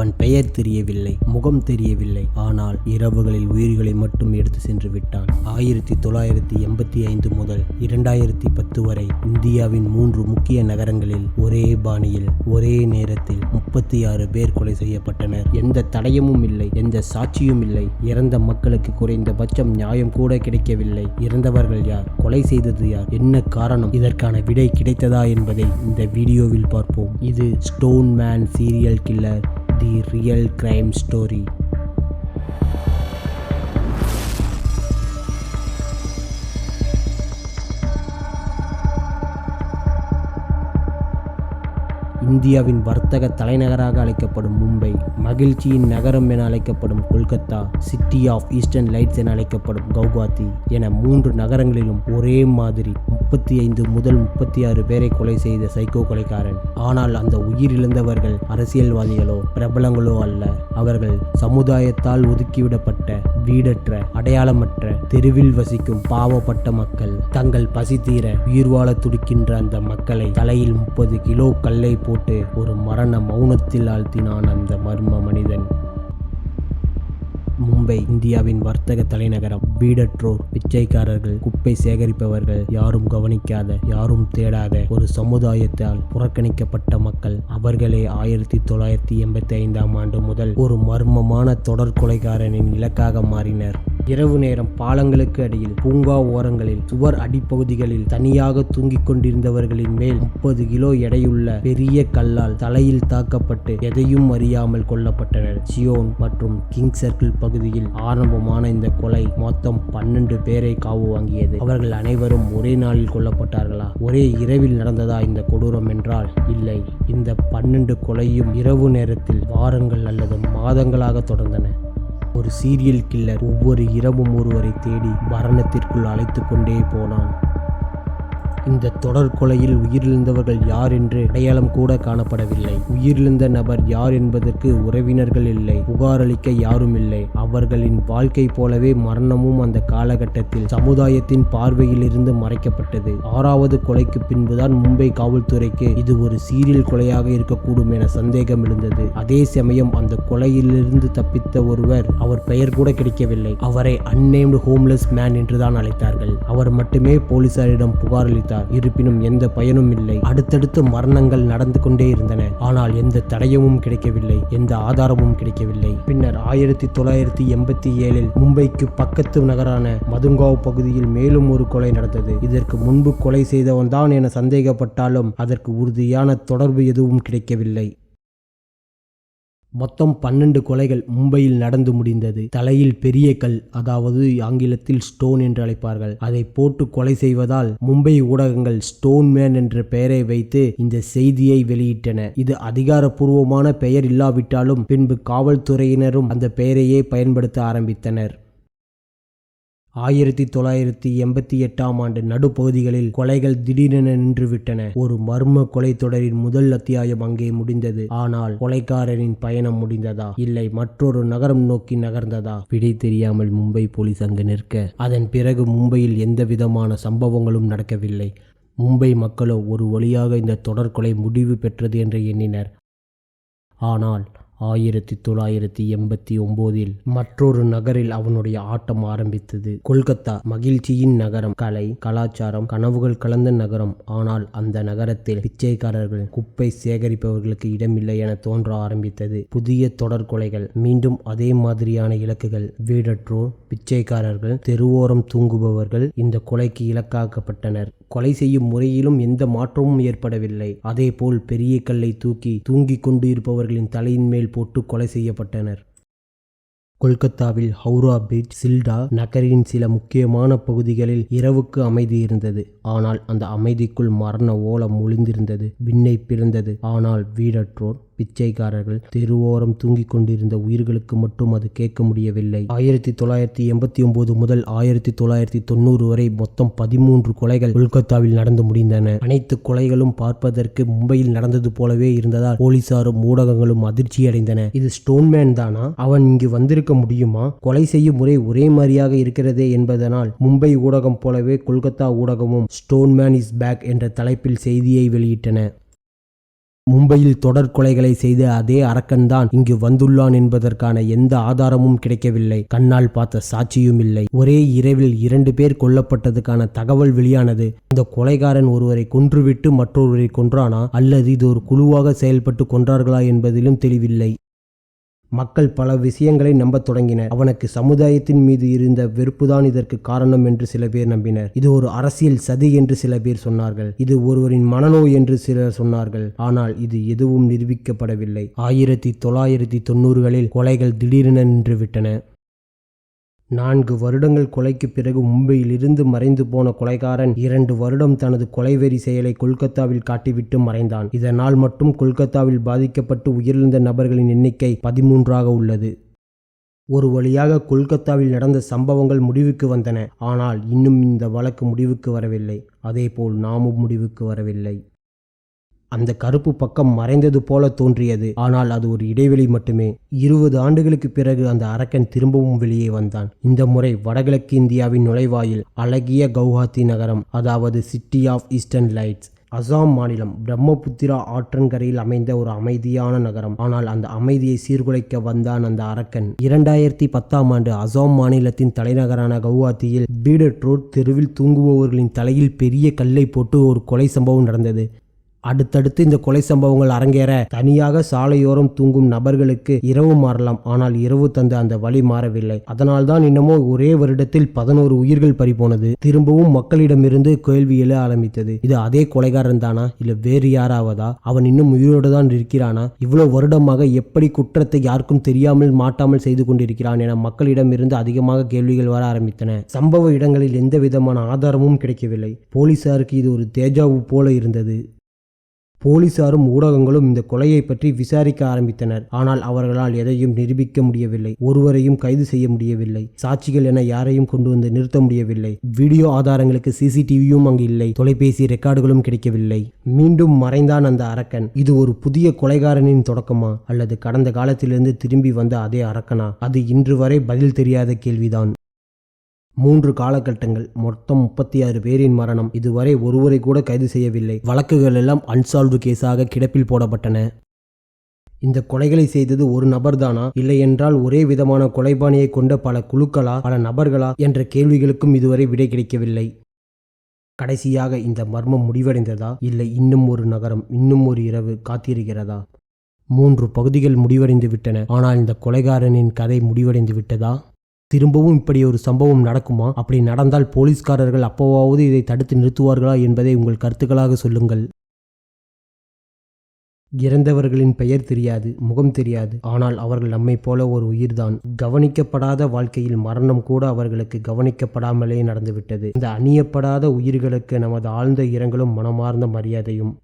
அவன் பெயர் தெரியவில்லை முகம் தெரியவில்லை. ஆனால் இரவுகளில் உயிர்களை மட்டும் எடுத்து சென்று விட்டான். ஆயிரத்தி தொள்ளாயிரத்தி எண்பத்தி ஐந்து முதல் இரண்டாயிரத்தி பத்து வரை இந்தியாவின் மூன்று முக்கிய நகரங்களில் ஒரே பாணியில் ஒரே நேரத்தில் முப்பத்தி ஆறு பேர் கொலை செய்யப்பட்டனர். எந்த தடயமும் இல்லை எந்த சாட்சியும் இல்லை. இறந்த மக்களுக்கு குறைந்தபட்சம் நியாயம் கூட கிடைக்கவில்லை. இறந்தவர்கள் யார் கொலை செய்தது யார் என்ன காரணம் இதற்கான விடை கிடைத்ததா என்பதை இந்த வீடியோவில் பார்ப்போம். இது stone man serial killer. The real crime story இந்தியாவின் வர்த்தக தலைநகராக அழைக்கப்படும் மும்பை மகிழ்ச்சியின் நகரம் என அழைக்கப்படும் Kolkata city of eastern lights என அழைக்கப்படும் கவுகாத்தி என மூன்று நகரங்களிலும் ஒரே மாதிரி முப்பத்தி ஐந்து முதல் முப்பத்தி ஆறு பேரை கொலை செய்த சைக்கோ கொலைக்காரன் ஆனால் அந்த உயிரிழந்தவர்கள் அரசியல்வாதிகளோ பிரபலங்களோ அல்ல. அவர்கள் சமுதாயத்தால் ஒதுக்கிவிடப்பட்ட வீடற்ற அடையாளமற்ற தெருவில் வசிக்கும் பாவப்பட்ட மக்கள். தங்கள் பசி தீர உயிர் வாழ துடிக்கின்ற அந்த மக்களை தலையில் முப்பது கிலோ கல்லை போட்டு ஒரு மரண மௌனத்தில் ஆழ்த்தினான் அந்த மர்ம மனிதன். மும்பை இந்தியாவின் வர்த்தக தலைநகரம் வீடற்றோர் பிச்சைக்காரர்கள் குப்பை சேகரிப்பவர்கள் யாரும் கவனிக்காத யாரும் தேடாத ஒரு சமுதாயத்தால் புறக்கணிக்கப்பட்ட மக்கள். அவர்களே ஆயிரத்தி தொள்ளாயிரத்தி எண்பத்தி ஐந்தாம் ஆண்டு முதல் ஒரு மர்மமான தொடர் கொலைகாரனின் இலக்காக மாறினர். இரவு நேரம் பாலங்களுக்கு அடியில் பூங்கா ஓரங்களில் சுவர் அடிப்பகுதிகளில் தனியாக தூங்கிக் கொண்டிருந்தவர்களின் மேல் முப்பது கிலோ எடையுள்ள பெரிய கல்லால் தலையில் தாக்கப்பட்டு எதையும் அறியாமல் கொல்லப்பட்டனர். சியோன் மற்றும் கிங் சர்க்கிள் பகுதியில் ஆரம்பமான இந்த கொலை மொத்தம் பன்னெண்டு பேரை காவு வாங்கியது. அவர்கள் அனைவரும் ஒரே நாளில் கொல்லப்பட்டார்களா? ஒரே இரவில் நடந்ததா இந்த கொடூரம் என்றால் இல்லை. இந்த பன்னெண்டு கொலையும் இரவு நேரத்தில் வாரங்கள் அல்லது மாதங்களாக தொடர்ந்தன. ஒரு சீரியல் கில்லர் ஒவ்வொரு இரவும் ஒருவரை தேடி மரணத்திற்குள் அழைத்து கொண்டே போனான். இந்த தொடர் கொலையில் உயிரிழந்தவர்கள் யார் என்று அடையாளம் கூட காணப்படவில்லை. உயிரிழந்த நபர் யார் என்பதற்கு உறவினர்கள் இல்லை. புகாரளிக்க யாரும் இல்லை. அவர்களின் வாழ்க்கை போலவே மரணமும் அந்த காலகட்டத்தில் சமுதாயத்தின் பார்வையில் இருந்து மறைக்கப்பட்டது. ஆறாவது கொலைக்கு பின்புதான் மும்பை காவல்துறைக்கு இது ஒரு சீரியல் கொலையாக இருக்கக்கூடும் என சந்தேகம் எழுந்தது. அதே சமயம் அந்த கொலையிலிருந்து தப்பித்த ஒருவர் அவர் பெயர் கூட கிடைக்கவில்லை. அவரை அன்னேம்டு ஹோம்லெஸ் மேன் என்றுதான் அழைத்தார்கள். அவர் மட்டுமே போலீசாரிடம் புகார் அளித்தார் இருப்பினும் எந்த பயனும் இல்லை. அடுத்தடுத்து மரணங்கள் நடந்து கொண்டே இருந்தன. ஆனால் எந்த தடயமும் கிடைக்கவில்லை. எந்த ஆதாரமும் கிடைக்கவில்லை. பின்னர் ஆயிரத்தி தொள்ளாயிரத்தி எண்பத்தி ஏழில் மும்பைக்கு பக்கத்து நகரான மதுங்காவ் பகுதியில் மேலும் ஒரு கொலை நடந்தது. இதற்கு முன்பு கொலை செய்தவன் தான் என சந்தேகப்பட்டாலும் அதற்கு உறுதியான தொடர்பு எதுவும் கிடைக்கவில்லை. மொத்தம் பன்னெண்டு கொலைகள் மும்பையில் நடந்து முடிந்தது. தலையில் பெரிய கல் அதாவது ஆங்கிலத்தில் ஸ்டோன் என்று அழைப்பார்கள். அதை போட்டு கொலை செய்வதால் மும்பை ஊடகங்கள் ஸ்டோன் மேன் என்ற பெயரை வைத்து இந்த செய்தியை வெளியிட்டன. இது அதிகாரப்பூர்வமான பெயர் இல்லாவிட்டாலும் பின்பு காவல்துறையினரும் அந்த பெயரையே பயன்படுத்த ஆரம்பித்தனர். ஆயிரத்தி தொள்ளாயிரத்தி எண்பத்தி எட்டாம் ஆண்டு நடுப்பகுதிகளில் கொலைகள் திடீரென நின்றுவிட்டன. ஒரு மர்ம கொலை தொடரின் முதல் அத்தியாயம் அங்கே முடிந்தது. ஆனால் கொலைக்காரனின் பயணம் முடிந்ததா? இல்லை மற்றொரு நகரம் நோக்கி நகர்ந்ததா? விடை தெரியாமல் மும்பை போலீஸ் அங்கு நிற்க. அதன் பிறகு மும்பையில் எந்த விதமான சம்பவங்களும் நடக்கவில்லை. மும்பை மக்களோ ஒரு வழியாக இந்த தொடர் கொலை முடிவு பெற்றது என்று எண்ணினர். ஆனால் ஆயிரத்தி தொள்ளாயிரத்தி எண்பத்தி ஒம்போதில் மற்றொரு நகரில் அவனுடைய ஆட்டம் ஆரம்பித்தது. கொல்கத்தா மகிழ்ச்சியின் நகரம் கலை கலாச்சாரம் கனவுகள் கலந்த நகரம். ஆனால் அந்த நகரத்தில் பிச்சைக்காரர்கள் குப்பை சேகரிப்பவர்களுக்கு இடமில்லை என தோன்ற ஆரம்பித்தது. புதிய தொடர் கொலைகள் மீண்டும் அதே மாதிரியான இலக்குகள். வீடற்றோர் பிச்சைக்காரர்கள் தெருவோரம் தூங்குபவர்கள் இந்த கொலைக்கு இலக்காக்கப்பட்டனர். கொலை செய்யும் முறையிலும் எந்த மாற்றமும் ஏற்படவில்லை. அதேபோல் பெரிய கல்லை தூக்கி தூங்கிக் கொண்டு இருப்பவர்களின் தலையின் மேல் போட்டு கொலை செய்யப்பட்டனர். கொல்கத்தாவில் ஹவுரா பீச் சில்டா நகரின் சில முக்கியமான பகுதிகளில் இரவுக்கு அமைதி இருந்தது. ஆனால் அந்த அமைதிக்குள் மரண ஓலம் ஒளிந்திருந்தது. விண்ணை பிறந்தது ஆனால் வீடற்றோர் பிச்சைக்காரர்கள் தெருவோரம் தூங்கிக் கொண்டிருந்த உயிர்களுக்கு மட்டும் அது கேட்க முடியவில்லை. ஆயிரத்தி தொள்ளாயிரத்தி எண்பத்தி ஒன்பது முதல் ஆயிரத்தி தொள்ளாயிரத்தி தொண்ணூறு வரை மொத்தம் பதிமூன்று கொலைகள் கொல்கத்தாவில் நடந்து முடிந்தன. அனைத்து கொலைகளும் பார்ப்பதற்கு மும்பையில் நடந்தது போலவே இருந்ததால் போலீசாரும் ஊடகங்களும் அதிர்ச்சி அடைந்தன இது ஸ்டோன்மேன் தானா? அவன் இங்கு வந்திருக்க முடியுமா? கொலை செய்யும் முறை ஒரே மாதிரியாக இருக்கிறதே என்பதனால் மும்பை ஊடகம் போலவே கொல்கத்தா ஊடகமும் ஸ்டோன்மேன் இஸ் பேக் என்ற தலைப்பில் செய்தியை வெளியிட்டன. மும்பையில் தொடர் கொலைகளை செய்த அதே அரக்கன்தான் இங்கு வந்துள்ளான் என்பதற்கான எந்த ஆதாரமும் கிடைக்கவில்லை. கண்ணால் பார்த்த சாட்சியும் இல்லை. ஒரே இரவில் இரண்டு பேர் கொல்லப்பட்டதுக்கான தகவல் வெளியானது இந்த கொலைகாரன் ஒருவரை கொன்றுவிட்டு மற்றொருவரை கொன்றானா? அல்லது இது ஒரு குழுவாக செயல்பட்டு கொன்றார்களா என்பதிலும் தெளிவில்லை. மக்கள் பல விஷயங்களை நம்பத் தொடங்கினர். அவனுக்கு சமுதாயத்தின் மீது இருந்த வெறுப்புதான் இதற்கு காரணம் என்று சில பேர் நம்பினர். இது ஒரு அரசியல் சதி என்று சில பேர் சொன்னார்கள். இது ஒருவரின் மனநோய் என்று சிலர் சொன்னார்கள். ஆனால் இது எதுவும் நிரூபிக்கப்படவில்லை. ஆயிரத்தி தொள்ளாயிரத்தி தொண்ணூறுகளில் கொலைகள் திடீரென நின்றுவிட்டன. நான்கு வருடங்கள் கொலைக்கு பிறகு மும்பையிலிருந்து மறைந்து போன கொலைகாரன் இரண்டு வருடம் தனது கொலைவெறி செயலை கொல்கத்தாவில் காட்டிவிட்டு மறைந்தான். இதனால் மட்டும் கொல்கத்தாவில் பாதிக்கப்பட்டு உயிரிழந்த நபர்களின் எண்ணிக்கை பதிமூன்றாக உள்ளது. ஒரு வழியாக கொல்கத்தாவில் நடந்த சம்பவங்கள் முடிவுக்கு வந்தன. ஆனால் இன்னும் இந்த வழக்கு முடிவுக்கு வரவில்லை. அதேபோல் நாமும் முடிவுக்கு வரவில்லை. அந்த கருப்பு பக்கம் மறைந்தது போல தோன்றியது. ஆனால் அது ஒரு இடைவெளி மட்டுமே. இருபது ஆண்டுகளுக்கு பிறகு அந்த அரக்கன் திரும்பவும் வெளியே வந்தான். இந்த முறை வடகிழக்கு இந்தியாவின் நுழைவாயில் அழகிய கவுஹாத்தி நகரம் அதாவது city of eastern lights Assam மாநிலம் பிரம்மபுத்திரா ஆற்றங்கரையில் அமைந்த ஒரு அமைதியான நகரம். ஆனால் அந்த அமைதியை சீர்குலைக்க வந்தான் அந்த அரக்கன். இரண்டாயிரத்தி பத்தாம் ஆண்டு அசாம் மாநிலத்தின் தலைநகரான கவுஹாத்தியில் பீடட் ரோட் தெருவில் தூங்குபவர்களின் தலையில் பெரிய கல்லை போட்டு ஒரு கொலை சம்பவம் நடந்தது. அடுத்தடுத்து இந்த கொலை சம்பவங்கள் அரங்கேற தனியாக சாலையோரம் தூங்கும் நபர்களுக்கு இரவு மாறலாம். ஆனால் இரவு தந்த அந்த வழி மாறவில்லை. அதனால்தான் இன்னமோ ஒரே வருடத்தில் பதினோரு உயிர்கள் பறிபோனது. திரும்பவும் மக்களிடமிருந்து கேள்வி எழ ஆரம்பித்தது. இது அதே கொலைகாரன் தானா? இல்ல வேறு யாராவதா? அவன் இன்னும் உயிரோடு தான் இருக்கிறானா? இவ்வளவு வருடமாக எப்படி குற்றத்தை யாருக்கும் தெரியாமல் மாட்டாமல் செய்து கொண்டிருக்கிறான் என மக்களிடமிருந்து அதிகமாக கேள்விகள் வர ஆரம்பித்தன. சம்பவ இடங்களில் எந்த விதமான ஆதாரமும் கிடைக்கவில்லை. போலீசாருக்கு இது ஒரு தேஜாவு போல இருந்தது. போலீசாரும் ஊடகங்களும் இந்த கொலையை பற்றி விசாரிக்க ஆரம்பித்தனர். ஆனால் அவர்களால் எதையும் நிரூபிக்க முடியவில்லை. ஒருவரையும் கைது செய்ய முடியவில்லை. சாட்சிகள் என யாரையும் கொண்டு வந்து நிறுத்த முடியவில்லை. வீடியோ ஆதாரங்களுக்கு சிசிடிவியும் அங்கு இல்லை. தொலைபேசி ரெக்கார்டுகளும் கிடைக்கவில்லை. மீண்டும் மறைந்தான் அந்த அரக்கன். இது ஒரு புதிய கொலைகாரனின் தொடக்கமா? அல்லது கடந்த காலத்திலிருந்து திரும்பி வந்த அதே அரக்கனா? அது இன்று வரை பதில் தெரியாத கேள்விதான். மூன்று காலகட்டங்கள். மொத்தம் முப்பத்தி ஆறு பேரின் மரணம். இதுவரை ஒருவரை கூட கைது செய்யவில்லை. வழக்குகள் எல்லாம் அன்சால்வ்டு கேஸாக கிடப்பில் போடப்பட்டன. இந்த கொலைகளை செய்தது ஒரு நபர்தானா? இல்லை என்றால் ஒரே விதமான கொலைபாணியை கொண்ட பல குழுக்களா பல நபர்களா என்ற கேள்விகளுக்கும் இதுவரை விடை கிடைக்கவில்லை. கடைசியாக இந்த மர்மம் முடிவடைந்ததா? இல்லை இன்னும் ஒரு நகரம் இன்னும் ஒரு இரவு காத்திருக்கிறதா? மூன்று பகுதிகள் முடிவடைந்து விட்டன ஆனால் இந்த கொலைகாரனின் கதை முடிவடைந்து விட்டதா திரும்பவும் இப்படி ஒரு சம்பவம் நடக்குமா? அப்படி நடந்தால் போலீஸ்காரர்கள் அப்போவாவது இதை தடுத்து நிறுத்துவார்களா என்பதை உங்கள் கருத்துக்களாக சொல்லுங்கள். இறந்தவர்களின் பெயர் தெரியாது முகம் தெரியாது. ஆனால் அவர்கள் நம்மை போல ஒரு உயிர்தான். கவனிக்கப்படாத வாழ்க்கையில் மரணம் கூட அவர்களுக்கு கவனிக்கப்படாமலே நடந்துவிட்டது. இந்த அணியப்படாத உயிர்களுக்கு நமது ஆழ்ந்த இரங்கலும் மனமார்ந்த மரியாதையும்.